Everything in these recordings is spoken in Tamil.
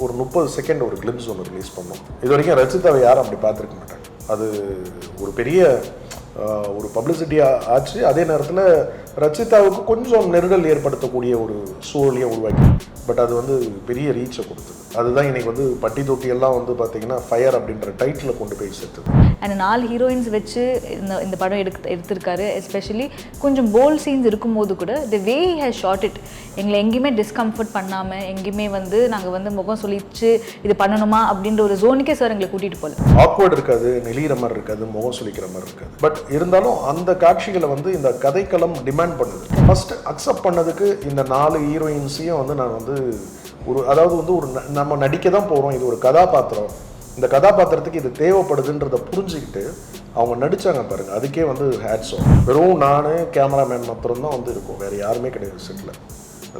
ஒரு முப்பது செகண்ட் ஒரு கிளிம்ஸ் ஒன்று ரிலீஸ் பண்ணோம். இது வரைக்கும் ரச்சிதாவை யாரும் அப்படி பார்த்துருக்க மாட்டாங்க. அது ஒரு பெரிய ஒரு பப்ளிசிட்டியாக ஆச்சு. அதே நேரத்தில் ரச்சிதாவுக்கு கொஞ்சம் நெருடல் ஏற்படுத்தக்கூடிய ஒரு சூழலையும் உருவாக்கி பட் அது வந்து பெரிய ரீச்சை கொடுத்தது. அதுதான் இன்னைக்கு வந்து பட்டி தொட்டி எல்லாம் வந்து பார்த்தீங்கன்னா ஃபயர் அப்படின்ற டைட்டில் கொண்டு போய் சேர்த்தது. அண்ட் நாலு ஹீரோயின்ஸ் வச்சு இந்த இந்த படம் எடுத்து எடுத்திருக்காரு. எஸ்பெஷலி கொஞ்சம் போல்ட் சீன்ஸ் இருக்கும்போது கூட the way has shot it எங்களை எங்கேயுமே டிஸ்கம்ஃபர்ட் பண்ணாமல் எங்கேயுமே வந்து நாங்கள் வந்து முகம் சொல்லிச்சு இது பண்ணணுமா அப்படின்ற ஒரு ஜோனுக்கே சார் எங்களை கூட்டிகிட்டு போகல ஆக்வர்ட் இருக்காது நெளிகிற மாதிரி இருக்காது முகம் சுளிக்கிற மாதிரி இருக்காது. பட் இருந்தாலும் அந்த காட்சிகளை வந்து இந்த கதைக்களம் டிமாண்ட் பண்ணுது. ஃபர்ஸ்ட் அக்செப்ட் பண்ணதுக்கு இந்த நாலு ஹீரோயின்ஸையும் வந்து நான் வந்து ஒரு அதாவது வந்து ஒரு ந- நம்ம நடிக்க தான் போகிறோம் இது ஒரு கதாபாத்திரம். இந்த கதாபாத்திரத்துக்கு இது தேவைப்படுதுன்றத புரிஞ்சுக்கிட்டு அவங்க நடிச்சாங்க பாருங்க. அதுக்கே வந்து ஹேட்ஸ் வெறும் நான் கேமராமேன் மாத்திரம்தான் வந்து இருக்கும். வேறு யாருமே கிடையாது செட்டில்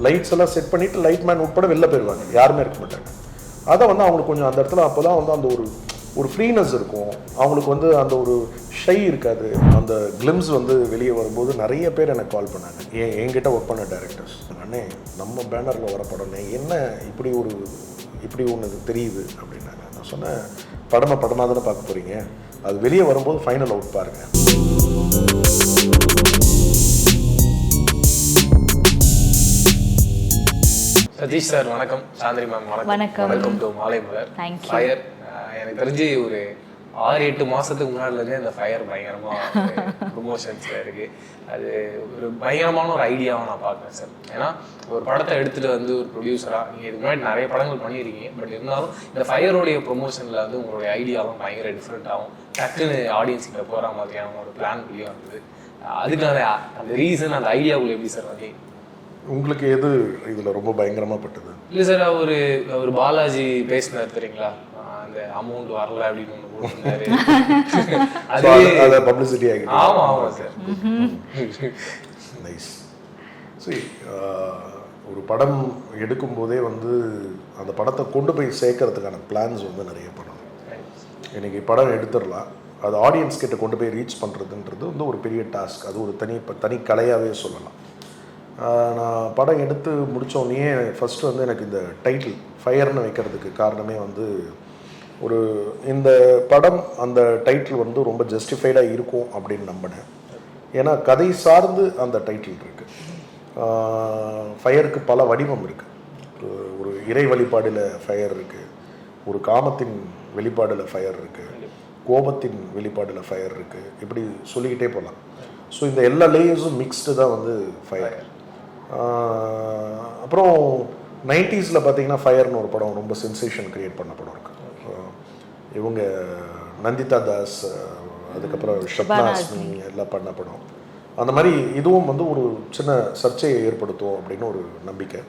லைட்ஸ் எல்லாம் செட் பண்ணிவிட்டு லைட் மேன் உட்பட வெளில போயிடுவாங்க யாருமே இருக்க மாட்டாங்க. அதை வந்து அவங்களுக்கு கொஞ்சம் அந்த இடத்துல அப்போ தான் வந்து அந்த ஒரு ஒரு ஃப்ரீனஸ் இருக்கும். அவங்களுக்கு வந்து அந்த ஒரு ஷை இருக்காது. அந்த கிளிம்ஸ் வந்து வெளியே வரும்போது நிறைய பேர் எனக்கு கால் பண்ணாங்க. என் என்கிட்ட ஒர்க் பண்ண டேரக்டர்ஸ் அண்ணே நம்ம பேனரில் வர படம்னே என்ன இப்படி ஒரு இப்படி ஒன்று தெரியுது? அப்படின்னாங்க. நான் சொன்னேன் படமாக படமாக தானே பார்க்க போகிறீங்க அது வெளியே வரும்போது ஃபைனல் அவுட் பாருங்கள் சதீஷ் சார் வணக்கம். சாந்திரி மேம் வணக்கம். வணக்கம். வெல்கம் டு மாலை மலர். Thank you. ஃபயர் எனக்கு தெரிஞ்சு ஒரு ஆறு எட்டு மாசத்துக்கு முன்னாடில இருந்தே இந்த ஃபயர் பயங்கரமா ப்ரொமோஷன்ஸ்ல இருக்கு. அது ஒரு பயங்கரமான ஒரு ஐடியாவை நான் பார்க்குறேன் சார். ஏன்னா ஒரு படத்தை எடுத்துட்டு வந்து ஒரு ப்ரொடியூசரா நீங்க இதுக்கு முன்னாடி நிறைய படங்கள் பண்ணியிருக்கீங்க பட் இருந்தாலும் இந்த ஃபயரோடைய ப்ரொமோஷன்ல வந்து உங்களுடைய ஐடியாவும் பயங்கர டிஃப்ரெண்ட் ஆகும். டக்குன்னு ஆடியன்ஸ் கிட்ட போற மாதிரியான ஒரு பிளான் வெளியே வந்தது. அதுக்கான அந்த ரீசன் அந்த ஐடியாவுக்குள்ள எப்படி சார் வந்தீங்க? உங்களுக்கு எது இதில் ரொம்ப பயங்கரமாக பட்டது? இல்ல சார் அவரு ஒரு பாலாஜி பேசினார் தெரியுங்களா? அந்த அமௌண்ட் வரல அப்படின்னு பப்ளிசிட்டி ஆகிட்டு. ஆமா ஆமா சார் நைஸ் சரி ஒரு படம் எடுக்கும்போதே வந்து அந்த படத்தை கொண்டு போய் சேர்க்கறதுக்கான பிளான்ஸ் வந்து நிறைய படம் இன்னைக்கு படம் எடுத்துடலாம். அது ஆடியன்ஸ் கிட்ட கொண்டு போய் ரீச் பண்ணுறதுன்றது வந்து ஒரு பெரிய டாஸ்க் அது ஒரு தனி தனி கலையாகவே சொல்லலாம். நான் படம் எடுத்து முடித்தோடனே ஃபஸ்ட்டு வந்து எனக்கு இந்த டைட்டில் ஃபயர்னு வைக்கிறதுக்கு காரணமே வந்து ஒரு இந்த படம் அந்த டைட்டில் வந்து ரொம்ப ஜஸ்டிஃபைடாக இருக்கும் அப்படின்னு நம்பினேன் ஏன்னா கதை சார்ந்து அந்த டைட்டில் இருக்குது ஃபயருக்கு பல வடிவம் இருக்குது ஒரு இறை வழிபாடில் ஃபயர் இருக்குது ஒரு காமத்தின் வெளிப்பாடில் ஃபயர் இருக்குது கோபத்தின் வெளிப்பாடில் ஃபயர் இருக்குது இப்படி சொல்லிக்கிட்டே போகலாம் ஸோ இந்த எல்லா லேயர்ஸும் மிக்ஸ்டு தான் வந்து ஃபயர் அப்புறம் நைன்டிஸில் பார்த்தீங்கன்னா ஃபயர்னு ஒரு படம் ரொம்ப சென்சேஷன் க்ரியேட் பண்ண படம் இருக்குது இவங்க நந்திதா தாஸ் அதுக்கப்புறம் ஷப்னாஸ்மி எல்லாம் பண்ண படம். அந்த மாதிரி இதுவும் வந்து ஒரு சின்ன சர்ச்சையை ஏற்படுத்தும் அப்படின்னு ஒரு நம்பிக்கை.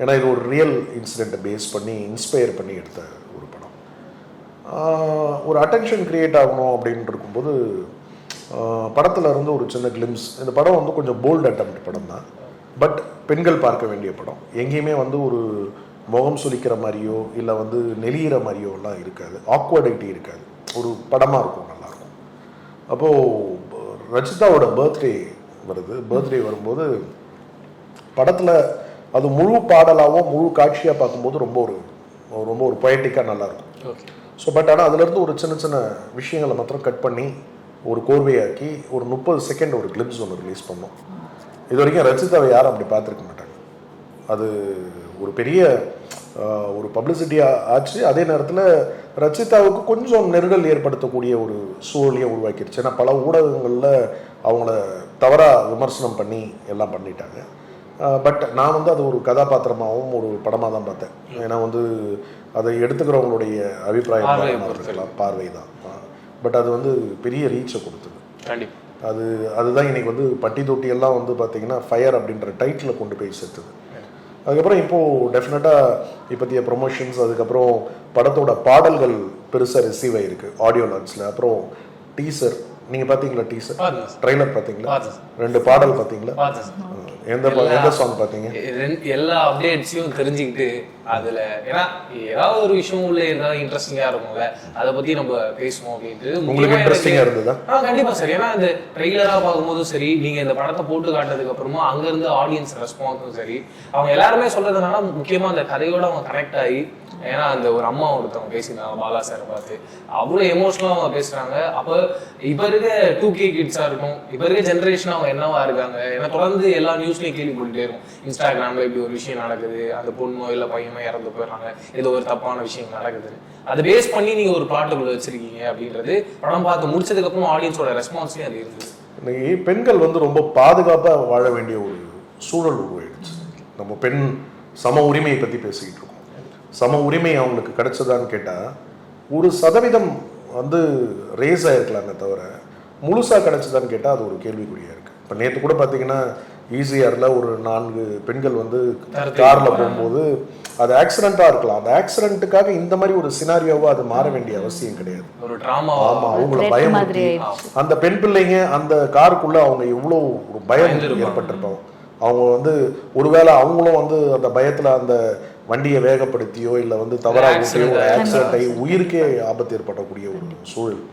ஏன்னா இது ஒரு ரியல் இன்சிடெண்ட்டை பேஸ் பண்ணி இன்ஸ்பயர் பண்ணி எடுத்த ஒரு படம். ஒரு அட்டென்ஷன் கிரியேட் ஆகணும் அப்படின்னு இருக்கும்போது படத்துல இருந்து ஒரு சின்ன கிளிம்ஸ் இந்த படம் வந்து கொஞ்சம் போல்ட் அட்டம் படம் தான். பட் பெண்கள் பார்க்க வேண்டிய படம். எங்கேயுமே வந்து ஒரு முகம் சுளிக்கிற மாதிரியோ இல்லை வந்து நெளிகிற மாதிரியோ எல்லாம் இருக்காது. ஆக்வர்டிட்டி இருக்காது. ஒரு படமாக இருக்கும் நல்லாயிருக்கும். அப்போது ரச்சிதாவோட பர்த்டே வருது. பர்த்டே வரும்போது படத்தில் அது முழு பாடலாகவும் முழு காட்சியாக பார்க்கும்போது ரொம்ப ஒரு ரொம்ப ஒரு பொயட்டிக்காக நல்லாயிருக்கும். ஸோ பட் ஆனால் அதுலேருந்து ஒரு சின்ன சின்ன விஷயங்களை மாத்திரம் கட் பண்ணி ஒரு கோர்வையாக்கி ஒரு முப்பது செகண்ட் ஒரு கிளிம்ஸ் ஒன்று ரிலீஸ் பண்ணோம். இது வரைக்கும் ரச்சிதாவை யாரும் அப்படி பார்த்துருக்க மாட்டாங்க. அது ஒரு பெரிய ஒரு பப்ளிசிட்டியாக ஆச்சு. அதே நேரத்தில் ரச்சிதாவுக்கு கொஞ்சம் நெருடல் ஏற்படுத்தக்கூடிய ஒரு சூழலையும் உருவாக்கிடுச்சு ஏன்னா பல ஊடகங்களில் அவங்கள தவறாக விமர்சனம் பண்ணி எல்லாம் பண்ணிட்டாங்க. பட் நான் வந்து அது ஒரு கதாபாத்திரமாகவும் ஒரு படமாக தான் பார்த்தேன். ஏன்னா வந்து அதை எடுத்துக்கிறவங்களுடைய அபிப்பிராயம் பார்வை தான். பட் அது வந்து பெரிய ரீச்சை கொடுத்தது. அது அதுதான் இன்னைக்கு வந்து பட்டி தொட்டி எல்லாம் வந்து பார்த்தீங்கன்னா ஃபயர் அப்படின்ற டைட்டில் கொண்டு போய் சேர்த்தது. அதுக்கப்புறம் இப்போது டெஃபினட்டாக இப்போத்திய ப்ரொமோஷன்ஸ் அதுக்கப்புறம் படத்தோட பாடல்கள் பெருசாக ரிசீவ் ஆகிருக்கு ஆடியோ லான்ச்சில் அப்புறம் டீசர் நீங்கள் பார்த்தீங்களா டீசர் ட்ரைலர் சார் ரெண்டு பாடல் சார் எந்த எந்த சாங் பார்த்தீங்க ரெண்டு- எல்லா அப்டேட்ஸையும் தெரிஞ்சுக்கிட்டு அதுல ஏன்னா ஏதாவது ஒரு விஷயம் உள்ள ஏதாவது இன்ட்ரெஸ்டிங்கா இருக்கும்ல அதை பத்தி நம்ம பேசுவோம் அப்படின்ட்டு உங்களுக்கு எனக்கு- இருந்ததா? கண்டிப்பா சார் ஏன்னா இந்த ட்ரெய்லரா பார்க்கும்போதும் சரி நீங்க இந்த படத்தை போட்டு காட்டுறதுக்கு அப்புறமா அங்க இருந்து ஆடியன்ஸ் ரெஸ்பான்ஸும் சரி அவங்க எல்லாருமே சொல்றது என்னன்னா முக்கியமா அந்த கதையோட அவங்க கனெக்ட் ஆகி ஏன்னா அந்த ஒரு அம்மா ஒருத்தவங்க பேசியிருந்தாங்க பாலா சார் பார்த்து. அவ்வளோ எமோஷனலாக அவங்க பேசுகிறாங்க அப்போ இப்போ இருக்க டூ கே கிட்ஸாக இருக்கும் இப்போ இருக்க ஜென்ரேஷன் அவங்க என்னவா இருக்காங்க ஏன்னா தொடர்ந்து எல்லா நியூஸ்லையும் கேள்விப்பட்டுட்டே இருக்கும். இன்ஸ்டாகிராமில் இப்படி ஒரு விஷயம் நடக்குது அந்த பொண்ணோ இல்லை பையனோ இறந்து போயிடுறாங்க ஏதோ ஒரு தப்பான விஷயம் நடக்குது. அதை பேஸ் பண்ணி நீங்கள் ஒரு பாட்டுக்குள்ளே வச்சிருக்கீங்க அப்படின்றது படம் பார்த்து முடிச்சதுக்கப்புறம் ஆடியன்ஸோட ரெஸ்பான்ஸ்லேயும் அது இருந்தது. இன்னைக்கு பெண்கள் வந்து ரொம்ப பாதுகாப்பாக வாழ வேண்டிய ஒரு சூழல் உருவாயிடுச்சு. நம்ம பெண் சம உரிமையை பற்றி பேசிக்கிட்டு இருக்கோம். சம உரிமை அவங்களுக்கு கிடைச்சதான்னு கேட்டால் ஒரு சதவீதம் வந்து ரேஸ் ஆயிருக்கலாமே தவிர முழுசாக கிடைச்சதான்னு கேட்டால் அது ஒரு கேள்விக்குறியாக இருக்குது இப்போ நேற்று கூட பார்த்தீங்கன்னா ஈஸியாரில் ஒரு நான்கு பெண்கள் வந்து காரில் போகும்போது அது ஆக்சிடெண்ட்டாக இருக்கலாம். அந்த ஆக்சிடென்ட்டுக்காக இந்த மாதிரி ஒரு சினாரியோவாக அது மாற வேண்டிய அவசியம் கிடையாது. ஒரு ட்ராமா ஆமா அவங்கள ஆயிடுச்சு. அந்த பெண் பிள்ளைங்க அந்த காருக்குள்ள அவங்க எவ்வளோ ஒரு பயம். ஏற்பட்டிருப்பாங்க. அவங்க வந்து ஒருவேளை அவங்களும் வந்து அந்த பயத்துல அந்த வண்டியை வேகப்படுத்தியோ இல்லை வந்து தவறா ஊட்டியோ. ஆக்சிடென்ட் ஆகி உயிருக்கே ஆபத்து ஏற்படக்கூடிய ஒரு சூழல்.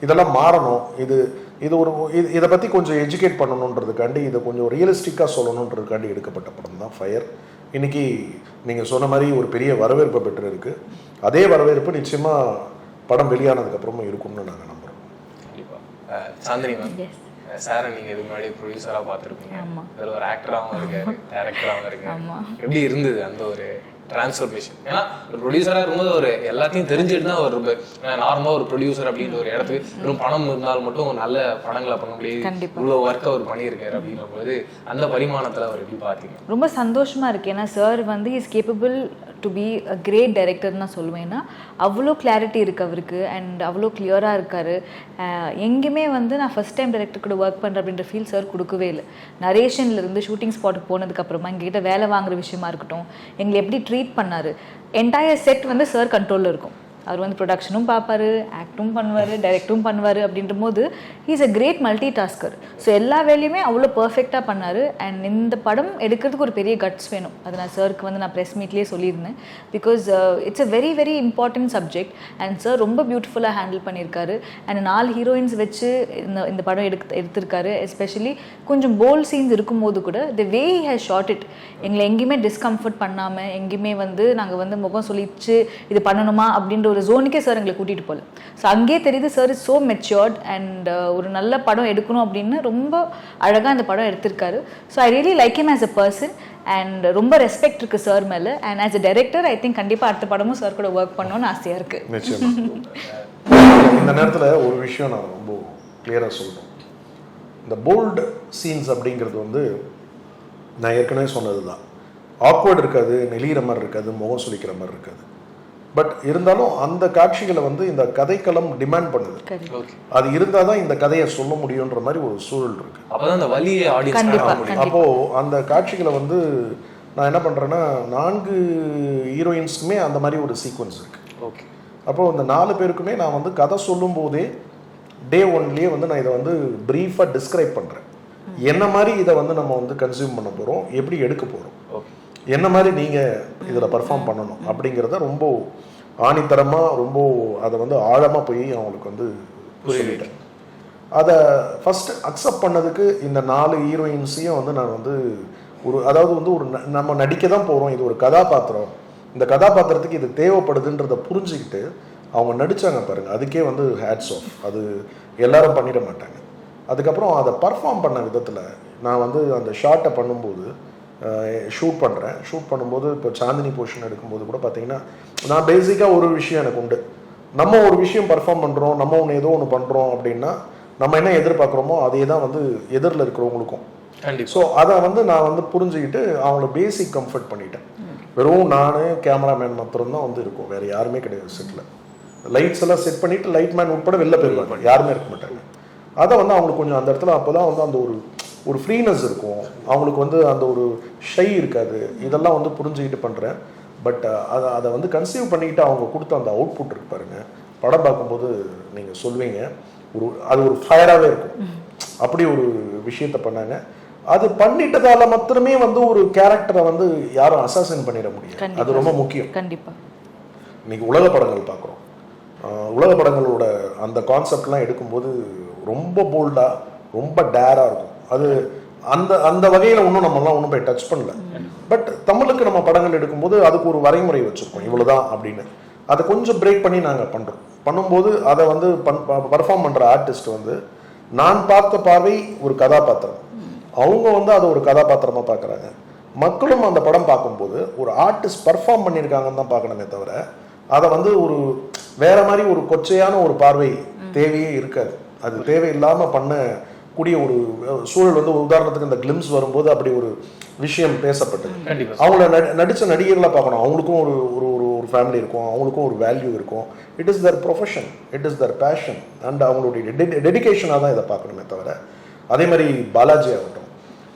இதெல்லாம் மாறணும். இது இது ஒரு இது- இதை பற்றி கொஞ்சம் எஜுகேட் பண்ணணுன்றதுக்காண்டி இதை கொஞ்சம் ரியலிஸ்டிக்காக சொல்லணுன்றதுக்காண்டி எடுக்கப்பட்ட படம் தான் ஃபயர் இன்னைக்கு நீங்கள் சொன்ன மாதிரி ஒரு பெரிய வரவேற்பை பெற்றிருக்கு. அதே வரவேற்பு நிச்சயமாக படம் வெளியானதுக்கப்புறமும் இருக்கும்னு நாங்கள் நம்புகிறோம் கண்டிப்பா. அஹ் சாந்தினி மேம். சாரை நீங்க இதுக்கு முன்னாடி ப்ரொடியூசரா பார்த்துருப்பீங்க. ஆமா. அதில் ஒரு ஆக்டராகவும் இருக்காரு டேரக்டராகவும் இருக்காரு. எப்படி இருந்தது அந்த ஒரு டிரான்ஸ்ஃபர்மேஷன் ஏன்னா ஒரு ப்ரொடியூசராக இருக்கும்போது ஒரு எல்லாத்தையும் தெரிஞ்சுட்டு தான் அவர் நார்மலாக ஒரு ப்ரொடியூசர் அப்படின்ற ஒரு இடத்துக்கு வெறும் பணம் இருந்தால் மட்டும் நல்ல படங்களை பண்ண முடியாது. இவ்வளோ ஒர்க் அவர் பண்ணியிருக்காரு அப்படின்ற போது அந்த பரிமாணத்துல அவர் எப்படி பார்த்தீங்க ரொம்ப சந்தோஷமா இருக்கு. ஏன்னா சார் வந்து is capable to be a great director நான் சொல்லுவேன்னா அவ்வளோ கிளாரிட்டி இருக்கு அவருக்கு அண்ட் அவ்வளோ கிளியராக இருக்கார். எங்கேயுமே வந்து நான் ஃபர்ஸ்ட் டைம் டைரக்டர் கூட ஒர்க் பண்ணுறேன் அப்படின்ற ஃபீல் சார் கொடுக்கவே இல்லை. நரேஷன்ல இருந்து ஷூட்டிங் ஸ்பாட்டுக்கு போனதுக்கப்புறமா எங்ககிட்ட வேலை வாங்குற விஷயமா இருக்கட்டும் எங்களை எப்படி ட்ரீட் பண்ணார் என்டையர் செட் வந்து சார் கண்ட்ரோலில் இருக்கும். அவர் வந்து ப்ரொடக்ஷனும் பார்ப்பாரு ஆக்டும் பண்ணுவார் டைரக்டும் பண்ணுவார் அப்படின்ற போது is a great multi tasker so எல்லா வேலையுமே அவ்வளோ பர்ஃபெக்டாக பண்ணார். அண்ட் இந்த படம் எடுக்கிறதுக்கு ஒரு பெரிய கட்ஸ் வேணும். அது நான் சருக்கு வந்து நான் ப்ரெஸ் மீட்லேயே சொல்லியிருந்தேன். Because it's a very very important subject and sir ரொம்ப பியூட்டிஃபுல்லாக ஹேண்டில் பண்ணியிருக்காரு. அண்ட் நாலு ஹீரோயின்ஸ் வச்சு இந்த இந்த படம் எடுத்து எடுத்திருக்காரு. எஸ்பெஷலி கொஞ்சம் போல் சீன்ஸ் இருக்கும்போது கூட the way has shot it எங்களை எங்கேயுமே டிஸ்கம்ஃபர்ட் பண்ணாமல் எங்கேயுமே வந்து நாங்கள் வந்து முகம் சொல்லிச்சு இது பண்ணணுமா அப்படின்ற ஒரு ஜோனுக்கே சார் எங்களை கூட்டிகிட்டு போகல ஸோ அங்கேயே தெரியுது sir is so matured and ஒரு நல்ல படம் எடுக்கணும் அப்படின்னு ரொம்ப அழகாக அந்த படம் எடுத்திருக்காரு. So I really like him as a person and ரொம்ப ரெஸ்பெக்ட் இருக்குது சார் மேலே. And as a director I think கண்டிப்பாக அடுத்த படமும் சார் கூட ஒர்க் பண்ணணும்னு ஆசையாக இருக்குது இந்த நேரத்தில் ஒரு விஷயம் நான் ரொம்ப கிளியராக சொல்லணும். இந்த போல்டு சீன்ஸ் அப்படிங்கிறது வந்து நான் ஏற்கனவே சொன்னது தான் ஆக்வர்ட் இருக்காது நெளிகிற மாதிரி இருக்காது முகம் சுளிக்கிற மாதிரி இருக்காது. பட் இருந்தாலும் அந்த காட்சிகளை வந்து இந்த கதைக்களம் டிமாண்ட் பண்ணுது. அது இருந்தால் தான் இந்த கதையை சொல்ல முடியுன்ற மாதிரி ஒரு சூழல் இருக்கு. அந்த அப்போ அந்த காட்சிகளை வந்து நான் என்ன பண்றேன்னா நான்கு ஹீரோயின்ஸ்க்குமே அந்த மாதிரி ஒரு சீக்வன்ஸ் இருக்கு. ஓகே அப்போ இந்த நாலு பேருக்குமே நான் வந்து கதை சொல்லும் போதே டே ஒன்லேயே வந்து நான் இதை வந்து ப்ரீஃபாக டிஸ்கிரைப் பண்ணுறேன் என்ன மாதிரி இதை வந்து நம்ம வந்து கன்சியூம் பண்ண போகிறோம் எப்படி எடுக்க போகிறோம் என்ன மாதிரி நீங்கள் இதில் பர்ஃபார்ம் பண்ணணும் அப்படிங்கிறத ரொம்ப ஆணித்தரமாக ரொம்ப அதை வந்து ஆழமாக போய் அவங்களுக்கு வந்து சொல்லிட்டேன். அதை ஃபஸ்ட்டு அக்செப்ட் பண்ணதுக்கு இந்த நாலு ஹீரோயின்ஸையும் வந்து நான் வந்து ஒரு அதாவது வந்து ஒரு நம்ம நடிக்க தான் போகிறோம் இது ஒரு கதாபாத்திரம். இந்த கதாபாத்திரத்துக்கு இது தேவைப்படுதுன்றதை புரிஞ்சுக்கிட்டு அவங்க நடிச்சாங்க பாருங்க. அதுக்கே வந்து ஹேட்ஸ் ஆஃப் அது எல்லாரும் பண்ணிட மாட்டாங்க. அதுக்கப்புறம் அதை பர்ஃபார்ம் பண்ண விதத்தில் நான் வந்து அந்த ஷார்ட்டை பண்ணும்போது ஷூட் பண்ணுறேன் ஷூட் பண்ணும்போது இப்போ சாந்தினி போர்ஷன் எடுக்கும்போது கூட பார்த்தீங்கன்னா நான் பேசிக்காக ஒரு விஷயம் எனக்கு உண்டு. நம்ம ஒரு விஷயம் பர்ஃபார்ம் பண்ணுறோம் நம்ம ஒன்று ஏதோ ஒன்று பண்ணுறோம் அப்படின்னா நம்ம என்ன எதிர்பார்க்குறோமோ அதே தான் வந்து எதிரில் இருக்கிறவங்களுக்கும். ஸோ அதை வந்து நான் வந்து புரிஞ்சுக்கிட்டு அவங்கள பேசிக் கம்ஃபர்ட் பண்ணிட்டேன். வெறும் நான் கேமராமேன் மாத்திரம்தான் வந்து இருக்கும். வேற யாருமே கிடையாது செட்டில் லைட்ஸ் எல்லாம் செட் பண்ணிட்டு லைட் மேன் உட்பட வெளில போயிடுவாங்க. யாருமே இருக்க மாட்டாங்க. அதை வந்து அவங்களுக்கு கொஞ்சம் அந்த இடத்துல அப்போ தான் வந்து அந்த ஒரு ஒரு ஃப்ரீனஸ் இருக்கும். அவங்களுக்கு வந்து அந்த ஒரு ஷை இருக்காது. இதெல்லாம் வந்து புரிஞ்சுக்கிட்டு பண்ணுறேன் பட் அதை அதை வந்து கன்சீவ் பண்ணிக்கிட்டு அவங்க கொடுத்த அந்த அவுட்புட் இருக்கு பாருங்க. படம் பார்க்கும்போது நீங்கள் சொல்வீங்க. ஒரு அது ஒரு ஃபயராகவே இருக்கும். அப்படி ஒரு விஷயத்த பண்ணாங்க. அது பண்ணிட்டதால மாத்திரமே வந்து ஒரு கேரக்டரை வந்து யாரும் அசாசின் பண்ணிட முடியாது. அது ரொம்ப முக்கியம். கண்டிப்பாக இன்னைக்கு உலக படங்கள் பார்க்குறோம். உலக படங்களோட அந்த கான்செப்ட்லாம் எடுக்கும்போது ரொம்ப போல்டாக ரொம்ப டேராக இருக்கும். அது அந்த அந்த வகையில் ஒன்றும் நம்மலாம் ஒன்றும் போய் டச் பண்ணல. பட் தமிழுக்கு நம்ம படங்கள் எடுக்கும்போது அதுக்கு ஒரு வரைமுறை வச்சுருக்கோம். இவ்வளோதான் அப்படின்னு. அதை கொஞ்சம் பிரேக் பண்ணி நாங்கள் பண்ணுறோம் பண்ணும்போது அதை வந்து பண் பர்ஃபார்ம் பண்ணுற ஆர்டிஸ்ட் வந்து நான் பார்த்த பார்வை ஒரு கதாபாத்திரம். அவங்க வந்து அதை ஒரு கதாபாத்திரமாக பார்க்குறாங்க. மக்களும் அந்த படம் பார்க்கும்போது ஒரு ஆர்டிஸ்ட் பர்ஃபார்ம் பண்ணியிருக்காங்கன்னு தான் பார்க்கணுமே தவிர அதை வந்து ஒரு வேற மாதிரி ஒரு கொச்சையான ஒரு பார்வை தேவையே இருக்காது. அது தேவையில்லாமல் பண்ண கூடிய ஒரு சூழல் வந்து உதாரணத்துக்கு இந்த கிளிம்ஸ் வரும்போது அப்படி ஒரு விஷயம் பேசப்பட்டது. அவங்கள நடி- நடிச்ச நடிகர்களை பார்க்கணும். அவங்களுக்கும் ஒரு ஒரு ஒரு ஒரு ஃபேமிலி இருக்கும். அவங்களுக்கும் ஒரு வேல்யூ இருக்கும். It is their profession it is their passion and அவங்களுடைய டெடிகேஷனாக தான் இதை பார்க்கணுமே தவிர அதே மாதிரி பாலாஜி ஆகட்டும்.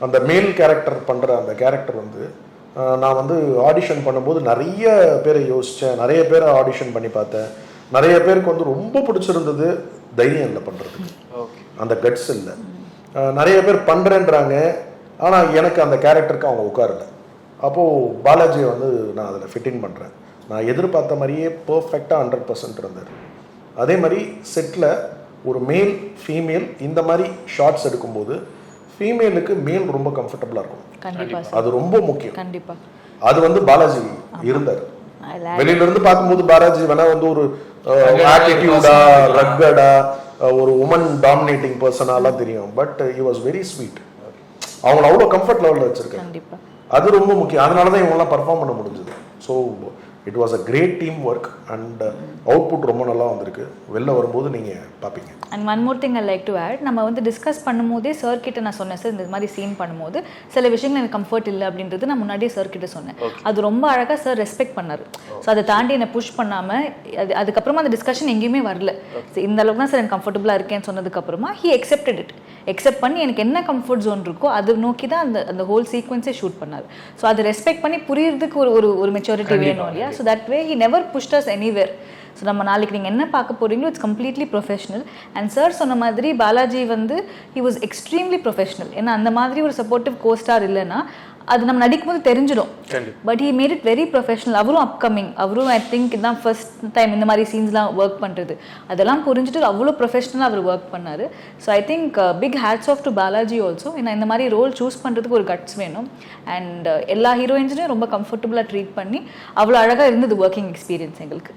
அந்த மேல் கேரக்டர் பண்ணுற அந்த கேரக்டர் வந்து நான் வந்து ஆடிஷன் பண்ணும்போது நிறைய பேரை யோசித்தேன் நிறைய பேரை ஆடிஷன் பண்ணி பார்த்தேன். நிறைய பேருக்கு வந்து ரொம்ப பிடிச்சிருந்தது தைரியம் இல்லை பண்ணுறதுக்கு ஓகே. அந்த கட்ஸ் இல்லை. நிறைய பேர் பண்ணுறேன்றாங்க ஆனால் எனக்கு அந்த கேரக்டருக்கு அவங்க உட்காரல. அப்போது பாலாஜியை வந்து நான் அதில் ஃபிட்டிங் பண்ணுறேன் நான் எதிர்பார்த்த மாதிரியே பர்ஃபெக்டாக ஹண்ட்ரட் பர்சன்ட் இருந்தார். அதே மாதிரி செட்டில் ஒரு மேல் ஃபீமேல் இந்த மாதிரி ஷார்ட்ஸ் எடுக்கும்போது ஃபீமேலுக்கு மேல் ரொம்ப கம்ஃபர்டபுளாக இருக்கும் அது ரொம்ப முக்கியம். கண்டிப்பா. அது வந்து பாலாஜி இருந்தார். வெளியில இருந்து பார்க்கும்போது பாலாஜி வேணா வந்து ஒரு ஆட்டிடியூடா ரக்கடா ஒரு உமன் டாமினேட்டிங் பர்சனாலாம் தெரியும். But he was very sweet அவங்கள அவ்வளோ கம்ஃபர்ட் லெவலில் வச்சிருக்காங்க கண்டிப்பா. அது ரொம்ப முக்கியம். அதனால தான் இவங்கெல்லாம் பர்ஃபார்ம் பண்ண முடிஞ்சது. So it was a great team work and output ரொம்ப நல்லா வந்திருக்கு. வெளில வரும்போது நீங்கள் பார்ப்பீங்க and one more thing I like to add நம்ம வந்து டிஸ்கஸ் பண்ணும்போதே சார் கிட்ட நான் சொன்னேன் சார் இந்த மாதிரி சீன் பண்ணும்போது சில விஷயங்கள் எனக்கு கம்ஃபர்ட் இல்லை அப்படின்றது நான் முன்னாடியே சார் கிட்ட சொன்னேன். அது ரொம்ப அழகாக சார் ரெஸ்பெக்ட் பண்ணாரு. ஸோ அதை தாண்டி என்னை புஷ் பண்ணாமல் அது அதுக்கப்புறமா அந்த டிஸ்கஷன் எங்கேயுமே வரல. இந்த அளவுக்கு தான் சார் எனக்கு கம்ஃபர்டபுளாக இருக்கேன்னு சொன்னதுக்கப்புறமா ஹி accepted இட் எக்ஸெப்ட் பண்ணி எனக்கு என்ன கம்ஃபர்ட் ஜோன் இருக்கோ அது நோக்கி தான் அந்த அந்த ஹோல் சீக்வன்ஸே ஷூட் பண்ணார். ஸோ அதை ரெஸ்பெக்ட் பண்ணி புரியறதுக்கு ஒரு ஒரு மெச்சூரிட்டி வேணும் இல்லையா? So that way, he never pushed us anywhere. So நம்ம நாளைக்கு நீங்கள் என்ன பார்க்க போறீங்களோ it's completely professional and sir சொன்ன மாதிரி பாலாஜி வந்து ஹி வாஸ் எக்ஸ்ட்ரீம்லி ப்ரொஃபஷனல் ஏன்னா அந்த மாதிரி ஒரு சப்போர்ட்டிவ் கோஸ்டார் இல்லைன்னா அது நம்ம நடிக்கும்போது தெரிஞ்சிடும். கண்டிப்பா. But he made it very professional அவரும் அப்கமிங் அவரும் ஐ திங்க் இதான் ஃபர்ஸ்ட் டைம் இந்த மாதிரி சீன்ஸ்லாம் ஒர்க் பண்ணுறது அதெல்லாம் புரிஞ்சுட்டு அவ்வளோ ப்ரொஃபஷனலாக அவர் ஒர்க் பண்ணார். So I think big hats off to Balaji also ஏன்னா இந்த மாதிரி ரோல் சூஸ் பண்ணுறதுக்கு ஒரு கட்ஸ் வேணும். அண்ட் எல்லா ஹீரோயின்ஸையும் ரொம்ப கம்ஃபர்டபுளாக ட்ரீட் பண்ணி அவ்வளோ அழகாக இருந்தது ஒர்க்கிங் எக்ஸ்பீரியன்ஸ் எங்களுக்கு.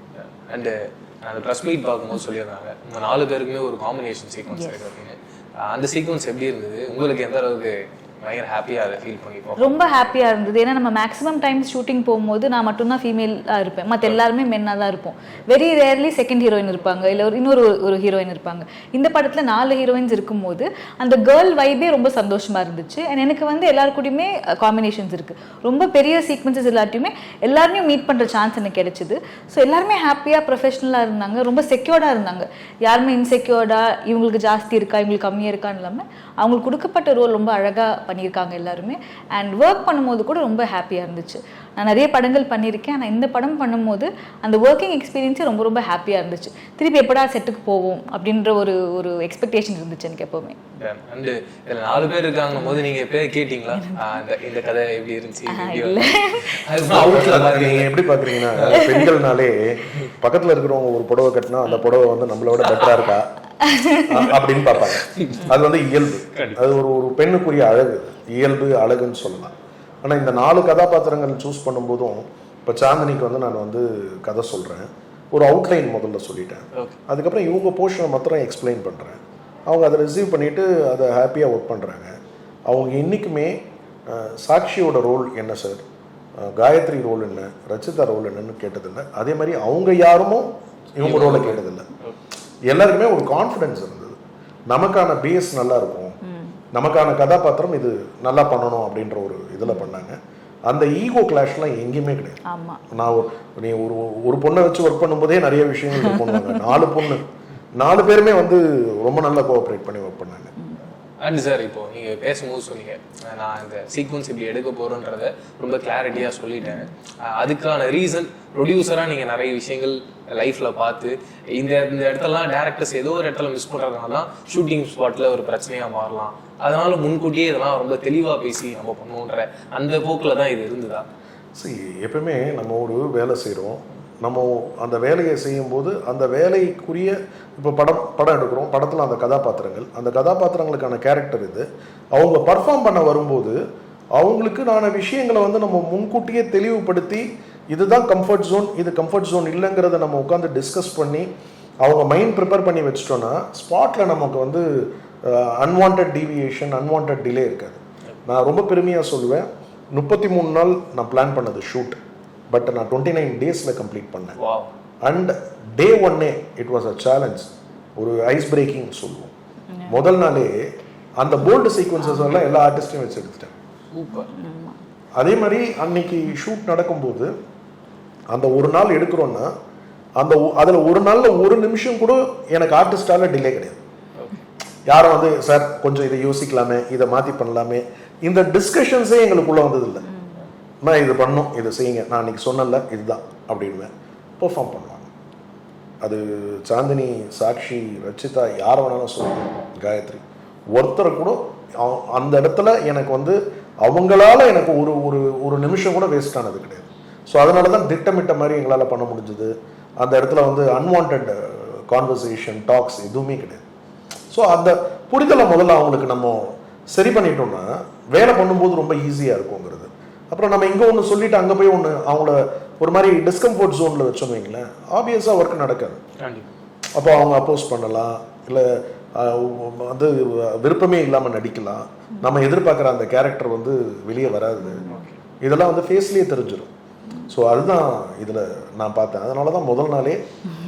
அண்டு அந்த ப்ரெஸ் மீட் பார்க்கும்போது சொல்லியிருந்தாங்க. உங்க நாலு பேருக்குமே ஒரு காம்பினேஷன் சீக்வன்ஸ் இருக்கு அப்படின்னு. அஹ் அந்த சீக்வன்ஸ் எப்படி இருந்தது? உங்களுக்கு எந்த அளவுக்கு பயங்கர ஹாப்பியாக அதை ஃபீல் பண்ணிப்போம் ரொம்ப ஹாப்பியாக இருந்தது. ஏன்னா நம்ம மேக்ஸிமம் டைம்ஸ் ஷூட்டிங் போகும்போது நான் மட்டும்தான் ஃபீமேலாக இருப்பேன். மற்ற எல்லாருமே மென்னாக தான் இருப்போம். வெரி ரேர்லி செகண்ட் ஹீரோயின் இருப்பாங்க. இல்லை ஒரு இன்னொரு ஒரு- ஹீரோயின் இருப்பாங்க. இந்த படத்தில் நாலு ஹீரோயின்ஸ் இருக்கும்போது அந்த கேர்ள் வைபே ரொம்ப சந்தோஷமாக இருந்துச்சு. அண்ட் எனக்கு வந்து எல்லாரு கூடயுமே காம்பினேஷன்ஸ் இருக்குது ரொம்ப பெரிய சீக்வன்சஸ் எல்லாத்தையுமே எல்லாரையும் மீட் பண்ணுற சான்ஸ் எனக்கு கிடைச்சிது. ஸோ எல்லாருமே ஹாப்பியாக ப்ரொஃபஷனலாக இருந்தாங்க. ரொம்ப செக்யூர்டாக இருந்தாங்க. யாருமே இன்செக்யூர்டாக இவங்களுக்கு ஜாஸ்தி இருக்கா இவங்களுக்கு கம்மியாக இருக்கான்னு இல்லாமல் அவங்களுக்கு கொடுக்கப்பட்ட ரோல் ரொம்ப அழகாக பண்ணியிருக்காங்க எல்லாருமே. அண்ட் ஒர்க் பண்ணும்போது கூட ரொம்ப ஹாப்பியாக இருந்துச்சு. நான் நிறைய படங்கள் பண்ணியிருக்கேன். ஆனால் இந்த படம் பண்ணும்போது அந்த ஒர்க்கிங் எக்ஸ்பீரியன்ஸே ரொம்ப ரொம்ப ஹாப்பியாக இருந்துச்சு. திருப்பி எப்படா செட்டுக்கு போவோம் அப்படின்ற ஒரு ஒரு எக்ஸ்பெக்டேஷன் இருந்துச்சு எனக்கு எப்போவுமே. அண்டு இதில் நாலு பேர் இருக்காங்க போது நீங்க எப்பயே கேட்டிங்களா? இந்த இந்த கதை எப்படி இருந்துச்சு இது எப்படி பாக்குறீங்கன்னா பெண்கள்னாலே பக்கத்துல இருக்கிறவங்க ஒரு புடவை கட்டினா அந்த புடவை வந்து நம்மளை விட பெட்டரா இருக்கா? அப்படின்னு பார்ப்பாங்க. அது வந்து இயல்பு. அது ஒரு ஒரு பெண்ணுக்குரிய அழகு. இயல்பு அழகுன்னு சொல்லலாம். ஆனா இந்த நாலு கதாபாத்திரங்கள் சூஸ் பண்ணும்போதும் இப்போ சாந்தினிக்கு வந்து நான் வந்து கதை சொல்றேன். ஒரு அவுட்லைன் முதல்ல சொல்லிட்டேன். அதுக்கப்புறம் இவங்க போர்ஷனை மாத்திரம் எக்ஸ்பிளைன் பண்றேன். அவங்க அதை ரிசீவ் பண்ணிட்டு அதை ஹாப்பியாக ஒர்க் பண்றாங்க. அவங்க இன்னைக்குமே அஹ், சாக்ஷியோட ரோல் என்ன சார் காயத்ரி ரோல் என்ன? ரச்சிதா ரோல் என்னன்னு கேட்டதில்லை. அதே மாதிரி அவங்க யாருமோ இவங்க ரோலை கேட்டதில்லை. எல்லாருக்குமே ஒரு கான்ஃபிடன்ஸ் இருந்தது. நமக்கான பேஸ் நல்லா இருக்கும் நமக்கான கதாபாத்திரம் இது நல்லா பண்ணணும் அப்படின்ற ஒரு இதில் பண்ணாங்க. அந்த ஈகோ கிளாஷ்லாம் எங்கேயுமே கிடையாது. நான் ஒரு நீ ஒரு ஒரு பொண்ணை வச்சு ஒர்க் பண்ணும்போதே நிறைய விஷயங்கள் பண்ணுவாங்க. நாலு பொண்ணு. நாலு பேருமே வந்து ரொம்ப நல்லா கோஆப்ரேட் பண்ணி ஒர்க் பண்ணாங்க. அண்ட் சார் இப்போ நீங்கள் பேசும்போது சொன்னீங்க நான் இந்த சீக்வன்ஸ் இப்படி எடுக்க போகிறோன்றத ரொம்ப கிளாரிட்டியாக சொல்லிட்டேன். அதுக்கான ரீசன் ப்ரொடியூசராக நீங்கள் நிறைய விஷயங்கள் லைஃப்பில் பார்த்து இந்த இந்த இடத்துலலாம் டேரக்டர்ஸ் ஏதோ ஒரு இடத்துல மிஸ் பண்ணுறதுனால தான் ஷூட்டிங் ஸ்பாட்டில் ஒரு பிரச்சனையாக மாறலாம். அதனால முன்கூட்டியே இதெல்லாம் ரொம்ப தெளிவாக பேசி நம்ம பண்ணுவோன்ற அந்த போக்கில் தான் இது இருந்ததா? சரி எப்பவுமே நம்ம ஒரு வேலை செய்கிறோம் நம்ம அந்த வேலையை செய்யும்போது அந்த வேலைக்குரிய இப்போ படம் படம் எடுக்கிறோம். படத்தில் அந்த கதாபாத்திரங்கள். அந்த கதாபாத்திரங்களுக்கான கேரக்டர் இது. அவங்க பர்ஃபார்ம் பண்ண வரும்போது அவங்களுக்கு நான விஷயங்களை வந்து நம்ம முன்கூட்டியே தெளிவுபடுத்தி இதுதான் கம்ஃபர்ட் ஜோன் இது கம்ஃபர்ட் ஜோன் இல்லைங்கிறத நம்ம உட்காந்து டிஸ்கஸ் பண்ணி அவங்க மைண்ட் ப்ரிப்பேர் பண்ணி வச்சிட்டோன்னா ஸ்பாட்டில் நமக்கு வந்து அன்வான்ட் டீவியேஷன் அன்வான்ட் டிலே இருக்காது. நான் ரொம்ப பெருமையாக சொல்லுவேன். முப்பத்தி மூணு நாள் நான் பிளான் பண்ணது ஷூட் பட் நான் டுவெண்ட்டி நைன் டேஸில் கம்ப்ளீட் பண்ணேன். வாவ் அண்ட் டே ஒன்னே இட் வாஸ் அ சேலஞ்ச் ஒரு ஐஸ் பிரேக்கிங் சொல்லுவோம். முதல் நாளே அந்த போல்டு சீக்வன்சஸ் எல்லாம் எல்லா ஆர்டிஸ்டையும் வச்சு எடுத்துட்டேன். சூப்பர் அதே மாதிரி அன்னைக்கு ஷூட் நடக்கும்போது அந்த ஒரு நாள் எடுக்கிறோன்னா அந்த அதில் ஒரு நாளில் ஒரு நிமிஷம் கூட எனக்கு ஆர்டிஸ்டால டிலே கிடையாது. யாரும் வந்து சார் கொஞ்சம் இதை யோசிக்கலாமே இதை மாற்றி பண்ணலாமே. இந்த டிஸ்கஷன்ஸே எங்களுக்குள்ளே வந்ததில்லை. நான் இது பண்ணும் இதை செய்யுங்க. நான் அன்றைக்கி சொன்னல இதுதான் அப்படின்வேன் பெர்ஃபார்ம் பண்ணுவாங்க. அது சாந்தினி சாக்ஷி ரச்சிதா யார் வேணாலும் சொல்லுவாங்க காயத்ரி. ஒருத்தரை கூட அந்த இடத்துல எனக்கு வந்து அவங்களால எனக்கு ஒரு ஒரு ஒரு நிமிஷம் கூட வேஸ்ட் ஆனது கிடையாது. ஸோ அதனால தான் திட்டமிட்ட மாதிரி எங்களால் பண்ண முடிஞ்சது. அந்த இடத்துல வந்து அன்வான்ட் கான்வர்சேஷன் டாக்ஸ் எதுவுமே கிடையாது. ஸோ அந்த புரிதலை முதல்ல அவங்களுக்கு நம்ம சரி பண்ணிட்டோம்னா வேலை பண்ணும்போது ரொம்ப ஈஸியாக இருக்குங்கிறது. அப்புறம் நம்ம இங்கே ஒன்று சொல்லிட்டு அங்கே போய் ஒன்று அவங்கள ஒரு மாதிரி டிஸ்கம்ஃபோர்ட் ஜோனில் வச்சோன்னு வைங்களேன். ஆப்வியஸாக ஒர்க் நடக்காது. அப்போ அவங்க அப்போஸ் பண்ணலாம். இல்லை வந்து விருப்பமே இல்லாமல் நடிக்கலாம். நம்ம எதிர்பார்க்குற அந்த கேரக்டர் வந்து வெளியே வராது. இதெல்லாம் வந்து ஃபேஸ்லேயே தெரிஞ்சிடும் ஸோ அதுதான் இதில் நான் பார்த்தேன். அதனால தான் முதல் நாளே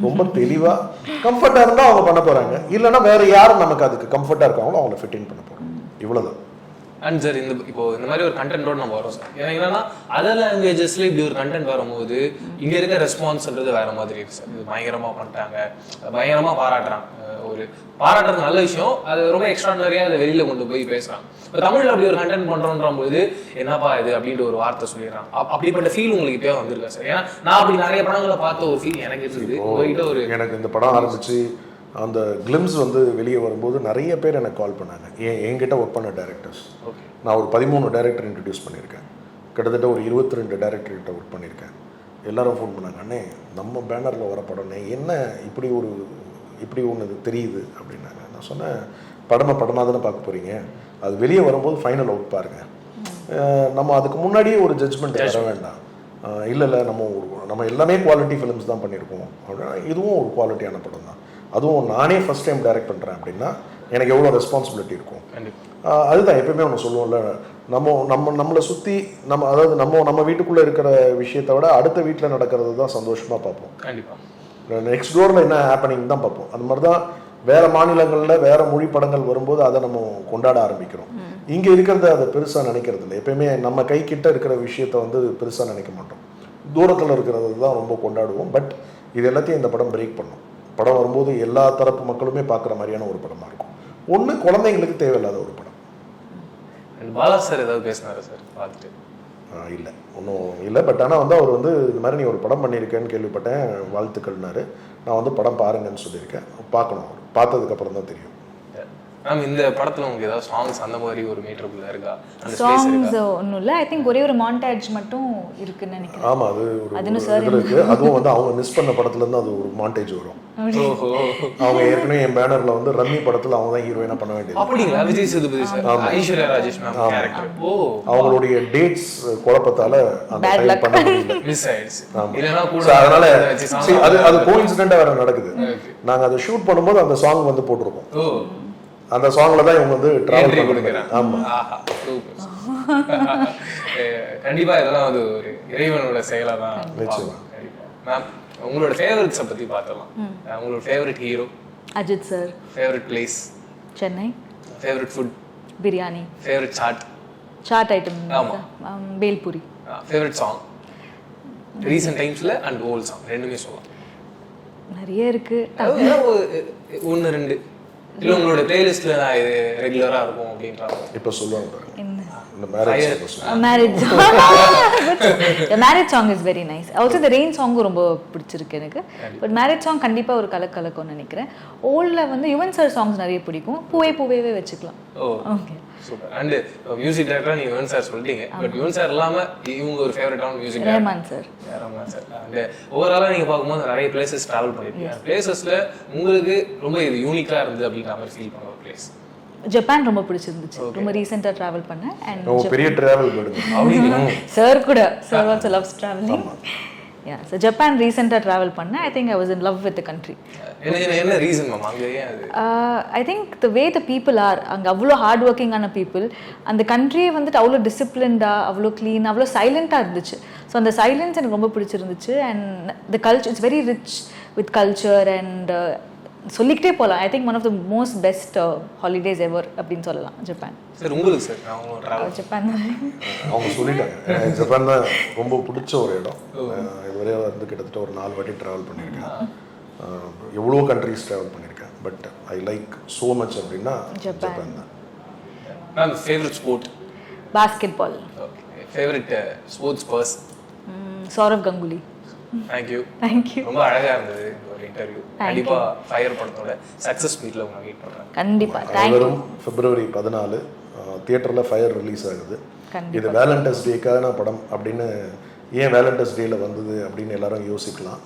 ரொம்ப தெளிவாக கம்ஃபர்ட்டாக இருந்தால் அவங்க பண்ண போகிறாங்க இல்லைன்னா வேறு யாரும் நமக்கு அதுக்கு கம்ஃபர்ட்டாக இருக்காங்களோ அவங்கள ஃபிட்டிங் பண்ண போகிறோம் இவ்வளோதான் அண்ட் சார் இந்த இப்போ இந்த மாதிரி ஒரு கண்டென்ட்டோட நம்ம வரோம் சார் ஏன்னா என்னன்னா அதர் லாங்குவேஜஸ்ல இப்படி ஒரு கண்டென்ட் வரும்போது இங்க இருக்க ரெஸ்பான்ஸ்ன்றது வேற மாதிரி இருக்கு சார் இது பயங்கரமா பண்ணிட்டாங்க. பயங்கரமா பாராட்டுறாங்க. ஒரு பாராட்டுறது நல்ல விஷயம். அது ரொம்ப எக்ஸ்ட்ராடனரியா அதை வெளியில கொண்டு போய் பேசுறாங்க. இப்போ தமிழ்ல அப்படி ஒரு கண்டென்ட் பண்றோன்ற போது என்னப்பா இது அப்படின்ற ஒரு வார்த்தை சொல்லிடுறான் அப்- அப்படிப்பட்ட ஃபீல் உங்களுக்கு இப்பயே வந்திருக்கா சார் ஏன்னா நான் அப்படி நிறைய படங்களை பார்த்த ஒரு ஃபீல் எனக்கு இருக்குது ஒரு எனக்கு இந்த படம் ஆரம்பிச்சு அந்த கிளிம்ஸ் வந்து வெளியே வரும்போது நிறைய பேர் எனக்கு கால் பண்ணாங்க. என் என்கிட்ட ஒர்க் பண்ண டேரக்டர்ஸ் நான் ஒரு பதிமூணு டேரக்டர் இன்ட்ரடியூஸ் பண்ணியிருக்கேன். கிட்டத்தட்ட ஒரு இருபத்தி ரெண்டு டேரக்டர் கிட்ட ஒர்க் பண்ணியிருக்கேன். எல்லாரும் ஃபோன் பண்ணாங்க அண்ணே நம்ம பேனரில் வர படம்னே என்ன இப்படி ஒரு இப்படி ஒன்று தெரியுது? அப்படின்னாங்க. நான் சொன்னேன் படமாக படமாக தானே பார்க்க போகிறீங்க அது வெளியே வரும்போது ஃபைனல் அவுட் பாருங்கள் நம்ம அதுக்கு முன்னாடியே ஒரு ஜட்ஜ்மெண்ட் வர வேண்டாம். இல்லை இல்லை நம்ம ஒரு நம்ம எல்லாமே குவாலிட்டி ஃபிலிம்ஸ் தான் பண்ணியிருக்கோம். அப்படின்னா இதுவும் ஒரு குவாலிட்டியான படம் தான் அதுவும் நானே ஃபஸ்ட் டைம் டைரக்ட் பண்ணுறேன் அப்படின்னா எனக்கு எவ்வளோ ரெஸ்பான்சிபிலிட்டி இருக்கும்? அதுதான் எப்பயுமே ஒன்று சொல்லுவோம்ல நம்ம நம்ம நம்மளை சுற்றி நம்ம அதாவது நம்ம நம்ம வீட்டுக்குள்ளே இருக்கிற விஷயத்தை விட அடுத்த வீட்டில் நடக்கிறது தான் சந்தோஷமாக பார்ப்போம். கண்டிப்பா. நெக்ஸ்ட் டோரில் என்ன ஹேப்பனிங் தான் பார்ப்போம். அது மாதிரி தான் வேறு மாநிலங்களில் வேறு மொழி படங்கள் வரும்போது அதை நம்ம கொண்டாட ஆரம்பிக்கிறோம். இங்கே இருக்கிறத அதை பெருசாக நினைக்கிறது இல்லை. எப்பயுமே நம்ம கை கிட்ட இருக்கிற விஷயத்த வந்து பெருசாக நினைக்க மாட்டோம். தூரத்தில் இருக்கிறது தான் ரொம்ப கொண்டாடுவோம். பட் இது எல்லாத்தையும் இந்த படம் பிரேக் பண்ணும். படம் வரும்போது எல்லா தரப்பு மக்களுமே பார்க்குற மாதிரியான ஒரு படமாக இருக்கும். ஒன்று குழந்தைங்களுக்கு தேவையில்லாத ஒரு படம். பாலா சார் ஏதாவது பேசினாரு சார்? பார்த்துட்டு. இல்லை. ஒன்றும் இல்லை. பட் ஆனால் வந்து அவர் வந்து இது மாதிரி நீ ஒரு படம் பண்ணியிருக்கேன்னு கேள்விப்பட்டேன். வாழ்த்துக்கள்னாரு. நான் வந்து படம் பாருங்கன்னு சொல்லியிருக்கேன். பார்க்கணும். அவர். பார்த்ததுக்கப்புறம் தான் தெரியும். மேம் இந்த படத்துல உங்களுக்கு ஏதாவது சாங்ஸ் அந்த மாதிரி ஒரு மீட்டருக்குள்ள இருக்கா? சாங்ஸ் இருக்கா? ஒன்றும் இல்லை. ஐ திங்க் ஒரே ஒரு மாண்டாஜ் மட்டும் இருக்குன்னு நினைக்கிறேன். ஆமாம் அது ஒரு இருக்குது அதுவும் வந்து அவங்க மிஸ் பண்ண படத்துலேருந்து அது ஒரு மாண்டேஜ் வரும். ஓஹோ. அவங்க ஏற்கனவே என் பேனரில் வந்து ரம்மி படத்தில் அவங்க தான் ஹீரோயினாக பண்ண வேண்டியது. அப்படிங்களா? Vijay Sethupathi sir Aishwarya Rajesh ma'am character oh. அவங்களுடைய டேட்ஸ் குழப்பத்தால அந்த Bad டைம் luck. பண்ண முடியல. மிஸ் ஆயிடுச்சு. ஆமா. கூட அதனால அதை அது கோஇன்சிடென்ட்டாக வேற நடக்குது. நாங்கள் அதை ஷூட் பண்ணும்போது அந்த சாங் வந்து போட்டிருக்கோம். அந்த சாங்ல தான் இவங்க வந்து டிராவல் ஆஹா சூப்பர் கண்டிப்பா இதெல்லாம் வந்து ஒரு இறைவனோட செயலா தான் நிச்சயமா. மேம் உங்களோட ஃபேவரட்ஸை பத்தி பார்த்தலாம் உங்களோட favourite hero Ajith sir favourite place Chennai. Favourite food biryani. Favourite chaat chaat item ஆமா. பேல்பூரி ஃபேவரட் சாங் ரீசெண்ட் டைம்ஸ்ல அண்ட் ஓல்ட் சாங் ரெண்டுமே சொல்லலாம். நிறைய இருக்கு. ஒண்ணு ரெண்டு. இல்ல உங்களோட பிளேலிஸ்ட்ல நான் இது ரெகுலரா இருக்கும் அப்படின்றாங்க இப்போ சொல்லுவாங்க. Marriage song is very nice also இந்த ரெயின் சாங்கும் ரொம்ப பிடிச்சிருக்கு எனக்கு. பட் மேரேஜ் சாங் கண்டிப்பாக ஒரு கலக் கலக்கும்னு நினைக்கிறேன். ஓல்டில் வந்து யுவன் சார் சாங்ஸ் நிறைய பிடிக்கும். பூவே பூவேவே வச்சுக்கலாம். ஓ ஓகே அண்ட் மியூசிக் டேரக்டரா நீங்க யுவன் சார் சொல்லிட்டீங்க. பட் யுவன் சார் இல்லாம இவங்க ஒரு ஃபேவரட்டான music Rahman sir Rahman sir and ஓவராலாக நீங்கள் பார்க்கும்போது நிறைய பிளேசஸ் ட்ராவல் பண்ணியிருக்கீங்க பிளேசஸில் உங்களுக்கு ரொம்ப இது யூனிக்காக இருந்தது அப்படின்ற மாதிரி ஃபீல் பண்ண ஒரு பிளேஸ் ஜப்பான் ரொம்ப பிடிச்சிருந்துச்சு. ரொம்ப ரீசெண்டாக ட்ராவல் பண்ணேன் அண்ட் பெரிய டிராவல் சார் கூட. Sir also loves travelling ya so Japan ரீசெண்டாக ட்ராவல் பண்ணேன் I think I was in love with country என்ன ரீசன் மேம் அங்கே I think the way the people are அங்கே அவ்வளோ ஹார்ட் ஒர்க்கிங்கான பீப்புள் அந்த கண்ட்ரியே வந்துட்டு அவ்வளோ டிசிப்ளின்டாக அவ்வளோ க்ளீன் அவ்வளோ சைலண்ட்டாக இருந்துச்சு. ஸோ அந்த சைலன்ஸ் எனக்கு ரொம்ப பிடிச்சிருந்துச்சு. And the culture it's very rich with culture and சொல்லிக்கிட்டே போகலாம் I think one of the most best holidays ever அப்படின்னு சொல்லலாம் ஜப்பான் சார் உங்களுக்கு சார். ட்ராவல் ஜப்பான் அவங்க சொல்லிட்டாங்க. ஜப்பான் தான் ரொம்ப பிடிச்ச ஒரு இடம். இதுவரை வந்து கிட்டத்தட்ட ஒரு நாலு வாட்டி ட்ராவல் பண்ணியிருக்கேன் எவ்வளோ கண்ட்ரீஸ் ட்ராவல் பண்ணியிருக்கேன் but I like so much அப்படின்னா ஜப்பான். தான். Favourite sport basket okay favourite sports purse Sourav Ganguly thank you thank you ரொம்ப அழகாக இருந்தது. ஒரு இன்டர்வியூ கண்டிப்பாக ஃபயர் படத்தோட சக்ஸஸ் மீட்டில் உங்களை மீட் பண்ணுறேன் கண்டிப்பாக தேங்க்யூ அனைவரும் பிப்ரவரி பதினாலு தியேட்டரில் ஃபயர் ரிலீஸ் ஆகுது. இது வேலண்டைன்ஸ் டேக்கான படம் அப்படின்னு ஏன் வேலண்டைன்ஸ் டேயில் வந்தது அப்படின்னு எல்லாரும் யோசிக்கலாம்.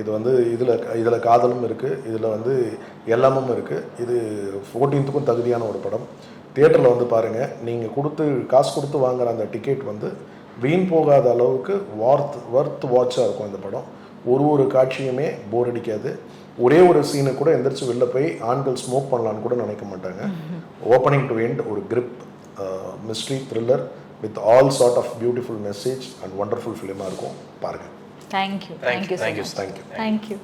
இது வந்து இதில் இதில் காதலும் இருக்குது இதில் வந்து எல்லாமும் இருக்குது இது ஃபோர்டீன்த்துக்கும் தகுதியான ஒரு படம். தியேட்டரில் வந்து பாருங்கள் நீங்கள் கொடுத்து காசு கொடுத்து வாங்குற அந்த டிக்கெட் வந்து வீண் போகாத அளவுக்கு வார்த் ஒர்த் வாட்சாக இருக்கும் அந்த படம். ஒரு ஒரு காட்சியுமே போர் அடிக்காது. ஒரே ஒரு சீனை கூட எந்திரிச்சு வெளில போய் ஆண்கள் ஸ்மோக் பண்ணலான்னு கூட நினைக்க மாட்டாங்க. ஓப்பனிங் டு எண்ட் ஒரு grip mystery thriller with all sort of beautiful message and wonderful ஃபிலிமாக இருக்கும். பாருங்கள் தேங்க்யூ தேங்க்யூ தேங்க்யூ தேங்க்யூ